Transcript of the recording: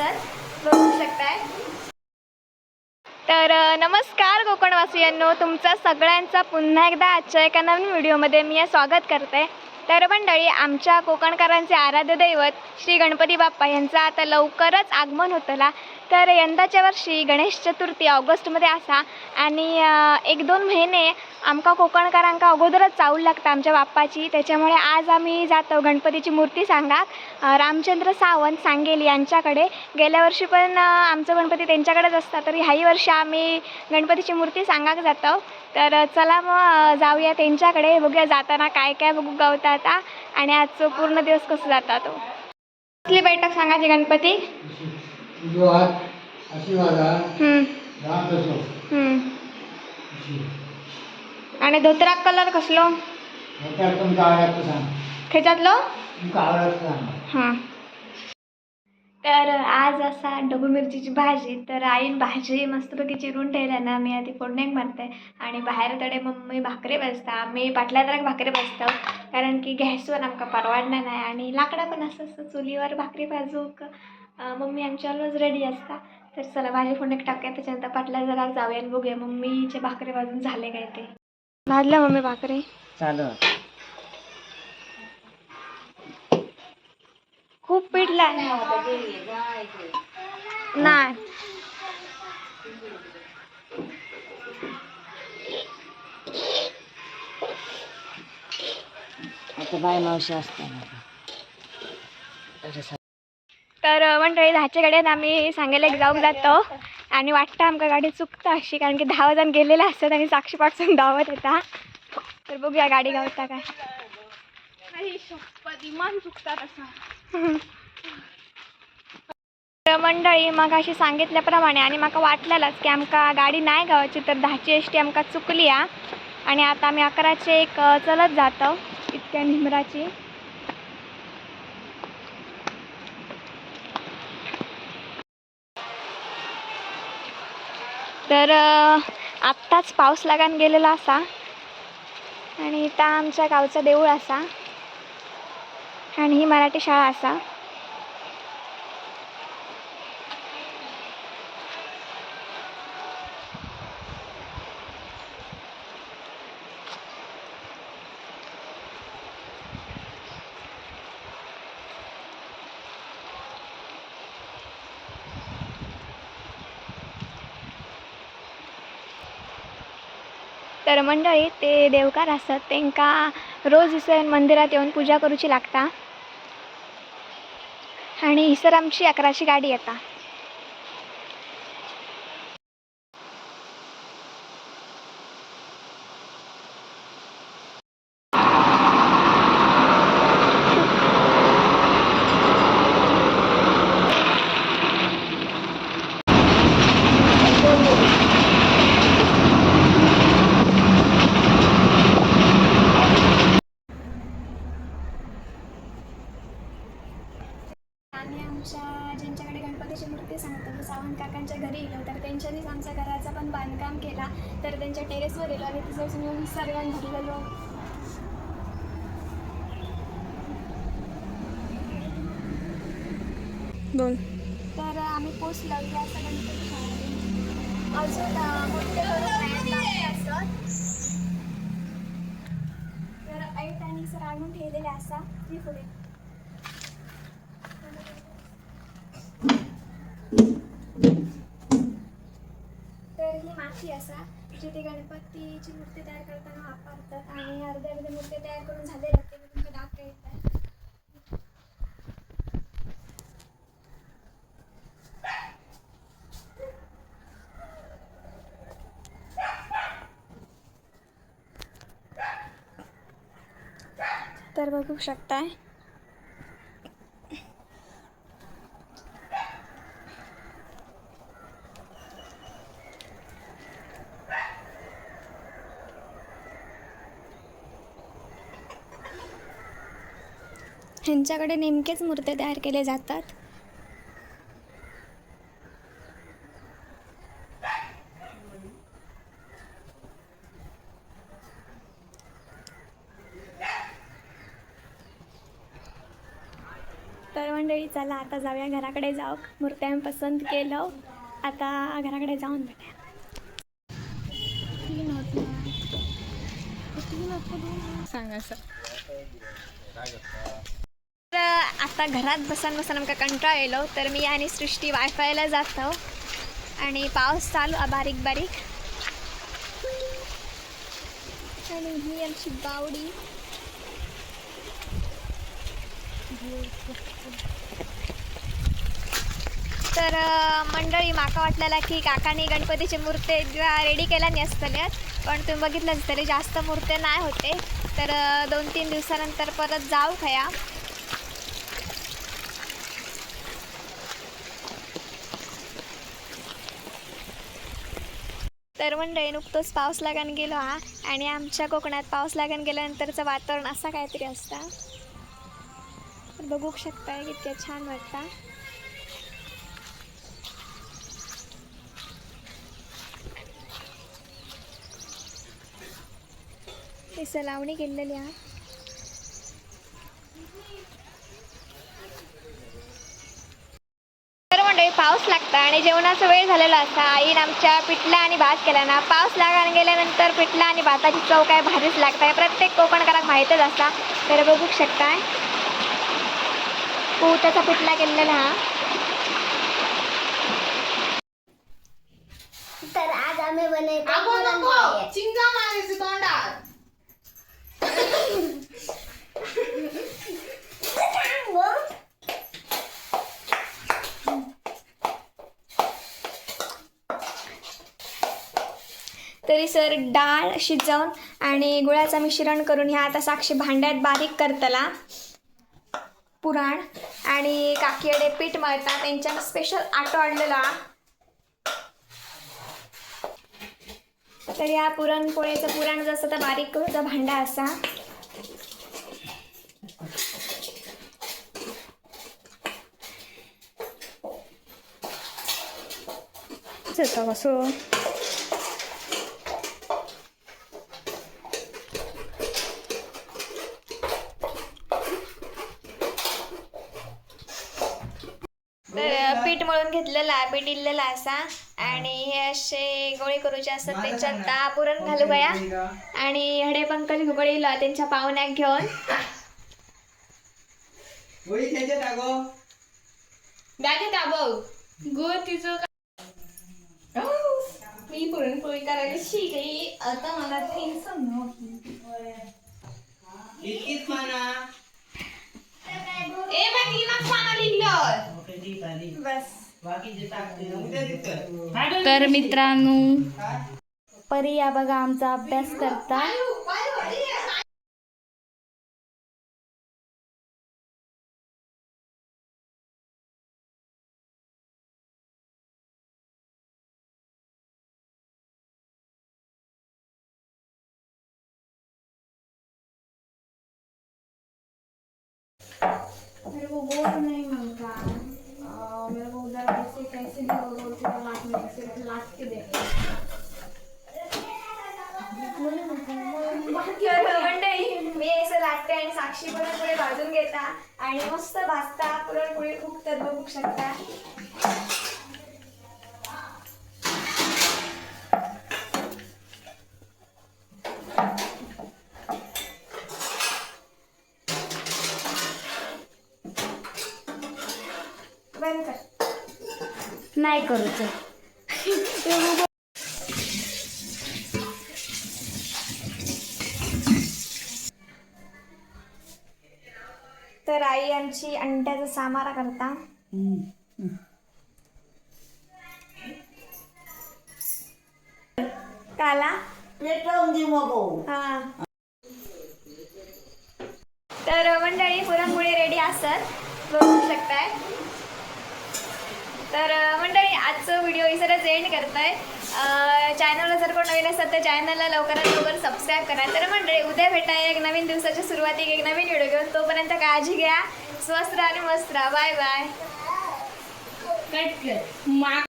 असत बघू शकताय. तर नमस्कार कोकणवासियांनो तुमचं सगळ्यांचं पुन्हा एकदा आजच्या एका नवीन व्हिडिओमध्ये मी स्वागत करते. तर मंडळी आमच्या कोकणकरांचे आराध्य दैवत श्री गणपती बाप्पा यांचं आता लवकरच आगमन होतला. तर यंदाच्या वर्षी गणेश चतुर्थी ऑगस्टमध्ये असा आणि एक दोन महिने आमका कोकणकरांका अगोदरच चावल लागता आमच्या बाप्पाची. त्याच्यामुळे आज आम्ही जातो गणपतीची मूर्ती सांगा रामचंद्र सावंत सांगेल यांच्याकडे. गेल्या वर्षी पण आमचं गणपती त्यांच्याकडेच असतात तर ह्याही वर्षी आम्ही गणपतीची मूर्ती सांगाक जातो. तर चला मग जाऊया त्यांच्याकडे बघूया जाताना काय काय बघू गावता आता आणि आजचं पूर्ण दिवस कसं जाता तो. कसली बैठक सांगायची गणपती? जो अशी वाजा. आणि धोत्राक कलर कसलो? तुमका आवडत सांग. खेच्यातलो तुमका आवडत सांग. हां. तर आज असा डबू मिरचीची भाजी तर आईन भाजी मस्तपैकी चिरून ठेवल्या ना मी आधी फोडणीक मारते. आणि बाहेर तडे मम्मी भाकरी भाजता आम्ही पाटल्या तर भाकरी भाजतो कारण की गॅसवर आमका परवडणार नाही. आणि लाकडा पण असं असं चुलीवर भाकरी भाजूक. मम्मी आमची ऑलवेज रेडी असता. तर चला भाजी फोडणीक टाकूया त्याच्यानंतर पाटल्या जरा जाऊया आणि बघूया मम्मीचे भाकरी भाजून झाले काय ते. भाजलं मम्मी भाकरी. चालू खूप पिठला नाही. आता बाय मावशी असताना. मंडळी दहाच्या गाड्यात आम्ही सांगायला जाऊन जातो. आणि वाटतं आमका गाडी चुकतं अशी कारण की दहा जण गेलेले असतात आणि साक्षी पाठसून धावत येता. तर बघूया गाडी गावता काय. मंडळी मग अशी सांगितल्याप्रमाणे आणि म्हाका वाटलेलंच की आमका गाडी नाही गावाची तर दहाची एस टी आमका चुकली आणि आता आम्ही अकराचे एक चलत जातो इतक्या निमराची. तर आत्ताच पाऊस लागान गेलेला असा. आणि इथं आमच्या गावचं देऊळ असा. आणि ही मराठी शाळा असा. तर मंडळी ते देवकार असतात. तांकां रोज हिसर मंदिरात येऊन पूजा करूची लागता. आणि हिसर आमची अकराची गाडी येता आम्ही आमच्या ज्यांच्याकडे गणपतीची मूर्ती सांगतो सावंत काकांच्या घरी गेलो तर त्यांच्यानीच आमच्या घराचं पण बांधकाम केला तर त्यांच्या टेरेसवर गेलो आणि तिथं येऊन सर्वांना भरलेलो दोन. तर आम्ही पोचलो या असं गणपती शाळेत. अजून मोठे असत तर ऐट आणि सर आणून ठेवलेले असा. ती पुढे. तर असा जिथे गणपतीची मूर्ती तयार करताना वापरतात आणि अर्ध्या अर्धे मूर्ती तयार करून झाले ते मी तुमच्या दाखव येत आहे. तर बघू शकताय ह्यांच्याकडे नेमकेच मूर्त्या तयार केले जातात? तर मंडळी चला आता जाऊया घराकडे जाऊ. मूर्त्या पसंत केलं. आता घराकडे जाऊन भेटूया सांगा सर. आता घरात बसून बसून आमका कंटाळ येलो तर मी आणि सृष्टी वायफायला जातो. आणि पाऊस चालू बारीक बारीक. आणि ही आमची बावडी. तर मंडळी माका वाटलेला की काकाने गणपतीचे मूर्ती रेडी केल्या नाही असतल्यात पण तुम्ही बघितलंच तरी जास्त मूर्त्या नाही होते. तर दोन तीन दिवसानंतर परत जाऊ खया. तर मंडळी नुकतंच पाऊस लागान गेलो हा. आणि आमच्या कोकणात पाऊस लागान गेल्यानंतरचं वातावरण असा काहीतरी असता. बघू शकताय कितक्या छान वाटता. ते सलावणी केलेली हा मंडळी पाऊस लागता आणि जेवणाचा वेळ झालेला असता. आईन आमच्या पिठला आणि भात केला ना. पाऊस लागायला गेल्यानंतर पिठला आणि भाताची चव काय भारीच लागताय प्रत्येक कोकणकाराक माहीतच असता. तर बघू शकताय. पोटाचा पिठला केलेला हा. तर आज आम्ही बनवतो. चिंगा मारायचं तोंडात. तरी सर डाळ शिजवून आणि गुळाचं मिश्रण करून ह्या आता साक्षी भांड्यात बारीक करतला. पुराण आणि काकीडे पीठ मळतात. त्यांच्यानं स्पेशल आटो आणलेला. तर या पुरणपोळीचं पुराण जसं तर बारीक करूचा भांडा असा. कसं तर पीठ मळून घेतलेलं आहे असा आणि हे असे गोळे करूचे असतात त्यांच्यात ता पुरण घालू गया आणि हडे पंकज घुगडी त्यांच्या पाहुण्याक घेऊन. बॅगेत बघ गो तिचं मी पुरणपोळी करायला शिकली. आता मला टेन्शन ए तर मित्रांनो परी या बघा आमचा अभ्यास करता. मेरे को बोर नहीं उधर पैसे कैसे भी वो बोलते हैं दे मी असं लागते आणि साक्षी पुरणपोळी भाजून घेता? आणि मस्त भाजता पुरणपोळी फुगतात बघू शकता कर नाही करूच तर आई आमची अंड्याचा सामारा करता. काला? मग हा. तर मंडळी पुरणपोळी रेडी असत बघू शकताय. तर आजचं व्हिडिओ इसरच एंड करताय. चॅनलला जर कोण नवीन असतात तर चॅनलला लवकरात लवकर सबस्क्राईब करा. तर मंडळी उद्या भेटा एक नवीन दिवसाच्या सुरुवातीक एक नवीन व्हिडिओ घेऊन. तोपर्यंत काळजी घ्या. स्वस्त राहा आणि मस्त राहा. बाय बाय कट कर